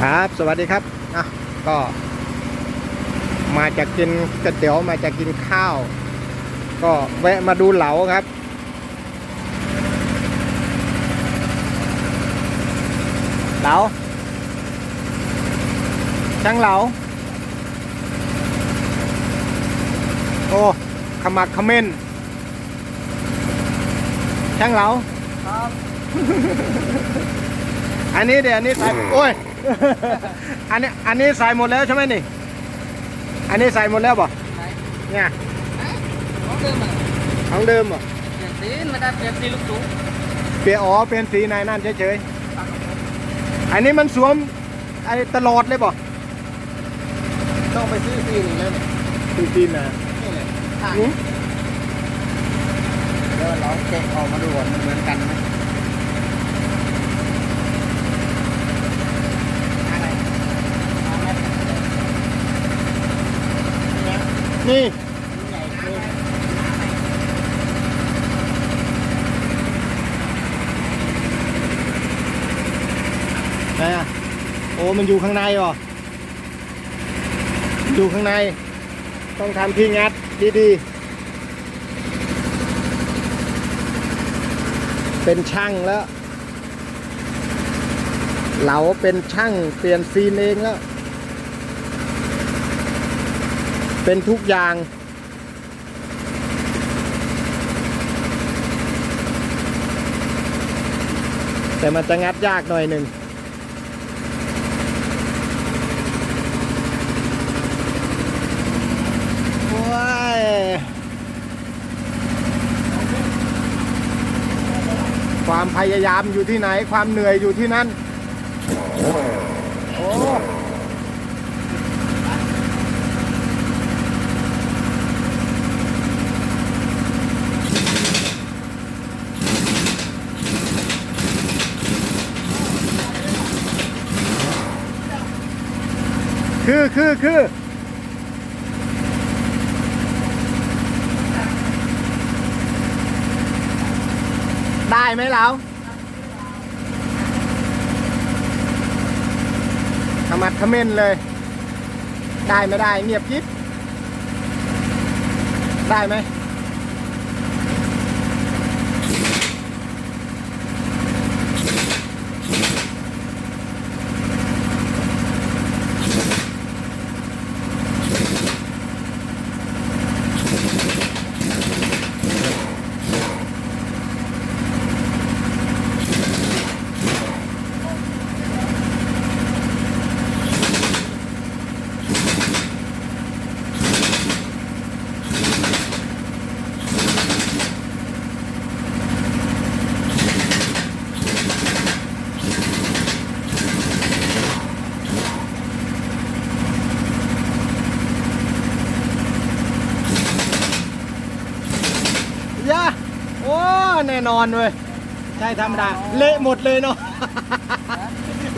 ครับ สวัสดีครับอะก็ มาจะกินก๋วยเตี๋ยวมาจะกินข้าว ก็แวะมาดูเหลาครับ เหลาช่างเหลา โอ้ขมักขม้นช่างเหลาครับ อันนี้เดี๋ยวอันนี้ใส่โอ้ย อันนี้อันนี้ใส่หมดแล้วใช่ไหมนี่ อันนี้ใส่หมดแล้วบ่ไหนเนี่ยไหนของเดิมอะของเดิมบ่เปลี่ยนสีไม่ได้เปลี่ยนสีลูกสูงเปลี่ยนอ๋อเป็นสีในนั่นเฉยๆ อันนี้มันสวมไอ้ตลอดเลยบ่ต้องไปซื้อสีนี่เลยสีจีนนะนี่เลยใช่หืมเดี๋ยวเราเก็บออกมาดูก่อนมันเหมือนกันไหมอะไรเอาไหม นี่ไหนอะโอ้มันอยู่ข้างในบ่อยู่ข้างใน ต้องทำที่งัดดีๆ เป็นช่างแล้ว เหลาเป็นช่างเปลี่ยนซีนเองแล้ว เป็นทุกอย่าง แต่มันจะงัดยากหน่อยหนึ่งโอ้ยความพยายามอยู่ที่ไหน ความเหนื่อยอยู่ที่นั่น โอ้ คือคือคือได้ไหมเราขมัดขม้นเลย ได้ไม่ได้เงียบกิ๊บได้ไหมย่าโอ้ แน่นอนเว้ยใช่ธรรมดา เละหมดเลยเนาะ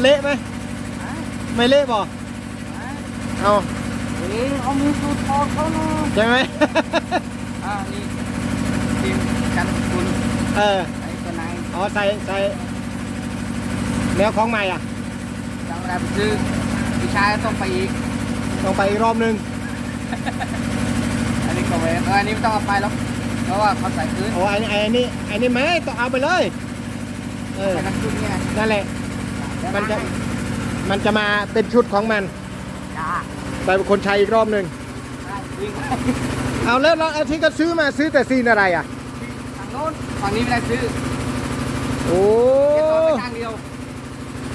เละไหมไม่เละบอกเอาเอ๊ะเอามือสูดทองเขาเนาะใช่ไหมอ่านี่ทีมกันคุณเออไอ้ตัวไหนอ๋อใส่ใส่แล้วของใหม่อะจังเวลาไปซื้อพี่ชายต้องไปอีกต้องไปอีกรอบนึงอันนี้ก็เว้ยเอออันนี้ไม่ต้องเอาไปหรอก เพราะว่าเขาใส่พื้นโอ้ไอ้ไอ้นี่ไอ้นี่ไม่ต้องเอาไปเลย เออ ใส่น้ำซุปเนี่ยนั่นแหละเดี๋ยวมันจะล้างให้มันจะมาเป็นชุดของมัน จ้าไปคนใช้อีกรอบนึงได้วิ่งไปเอาแล้วแล้วไอ้ที่ก็ซื้อมาซื้อแต่ซีนอะไรอะฝั่งโน้นฝั่งนี้ไม่ได้ซื้อโอ้ เก็บรถไปข้างเดียว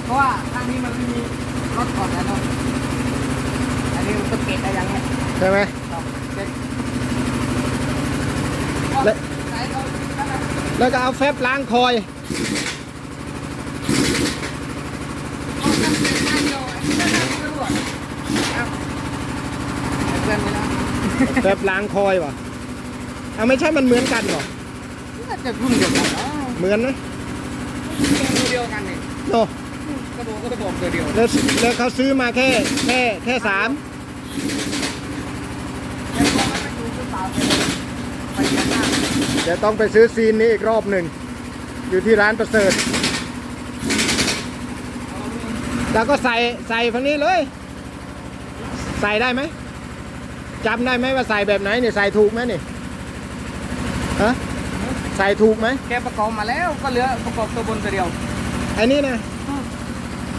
เพราะว่าข้างนี้มันไม่มีรถก่อนแล้วเนาะอันนี้มันต้องเก็บอะไรอย่างเงี้ยใช่ไหมต้องเก็บ และไหนเอานั่นน่ะแล้วก็เอาแฟบล้างคอยเอาแค่เก็บข้างเดียวอันนี้นั่นน่ะไม่รู้อะเอาเอาเพื่อนไปแล้วแฟบล้างคอยวะเอาไม่ใช่มันเหมือนกันเหรอน่าจะรุ่นเดียวกันเนาะเหมือนไหมตัวเดียวกันนี่โนกระโดดก็กระโดดตัวเดียวแล้วแล้วเขาซื้อมาแค่แค่แค่สามแต่พอมันไปดูหรือเปล่าไปเรียนหน้า เดี๋ยวต้องไปซื้อซีนนี้อีกรอบหนึ่ง อยู่ที่ร้านประเสริฐเอามือแล้วก็ใส่ใส่ฝั่งนี้เลย ใส่ได้ไหมจำได้ไหมว่าใส่แบบไหนเนี่ยใส่ถูกไหมนี่ฮะใส่ถูกไหมแกประกอบมาแล้วก็เหลือประกอบตัวบนตัวเดียวไอ้นี่นะ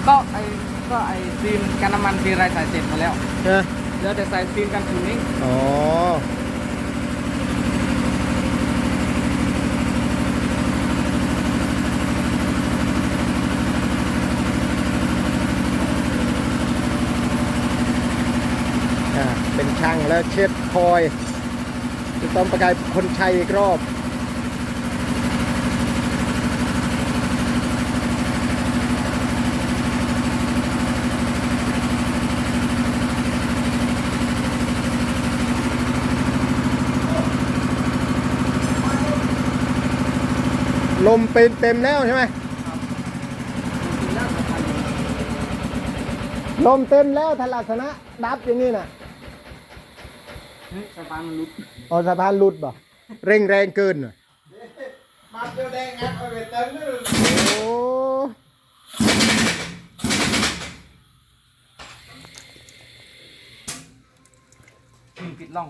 ก็ไอ้ก็ไอ้ซีนกันน้ำมันซีนอะไรใส่เสร็จมาแล้วเออเหลือแต่ใส่ซีนกันฝุ่นนี้อ๋ออ่า เป็นช่างแล้วเช็ดคอยจะต้องประกายคนชัยอีกรอบลมเป็นเต็มแล้วใช่ไหมลมเต็มแล้วทลักษณะดับอย่างนี้น่ะเฮ้ย สะพานมันหลุดอ๋อสะพานหลุดบ่เร่งแรงเกินน่ะมาเดียวแดงครับเอาไปเติมเลยโอ้ปิดล่อง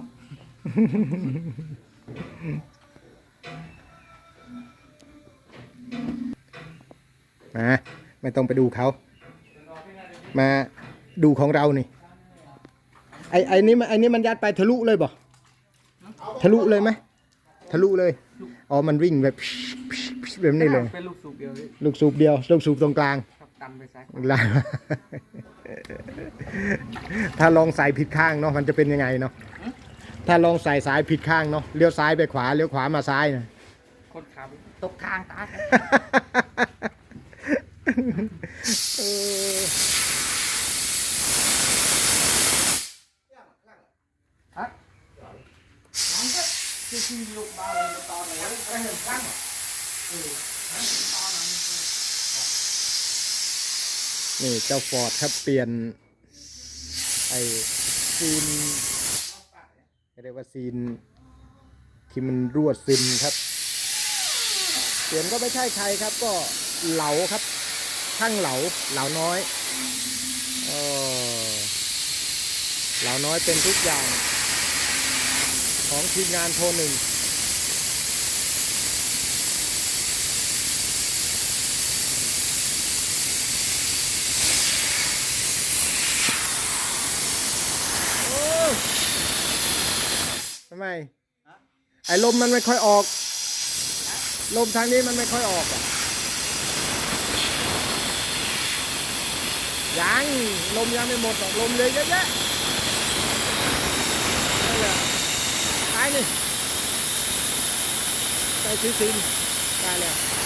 มาไม่ต้องไปดูเขา มาดูของเรานี่ ไอ้ไอ้นี่มันไอ้นี่มันยัดไปทะลุเลยบ่ทะลุเลยไหมทะลุเลยอ๋อมันวิ่งแบบแบบนี้เลย เป็นลูกสูบเดียวเลยลูกสูบเดียวลูกสูบตรงกลางครับกันไปซ้ายลาถ้าลองใส่ผิดข้างเนาะมันจะเป็นยังไงเนาะถ้าลองใส่สายผิดข้างเนาะเลี้ยวซ้ายไปขวาเลี้ยวขวามาซ้ายนะคนขับตกทางตาเออ ฮะมันก็คือที่ลูกบ้าเลยตอนไหนไปเห็นกันเออนั่นตอนนั้น นี่เจ้าฟอร์ดครับเปลี่ยนไอซีนเรียกว่าซีนที่มันรั่วซึมครับ เปลี่ยนก็ไม่ใช่ใครครับ ก็เหลาครับช่างเหลาเหลาน้อยเออเหลาน้อยเป็นทุกอย่าง ของทีมงานโทรหนึ่ง ทำไมไอ้ลมมันไม่ค่อยออก ลมทางนี้มันไม่ค่อยออกอะยังลมยังไม่หมดหรอกลมเลยเยอะแยะนั่นแหละไปนี่ไปซื้อซินไปแลย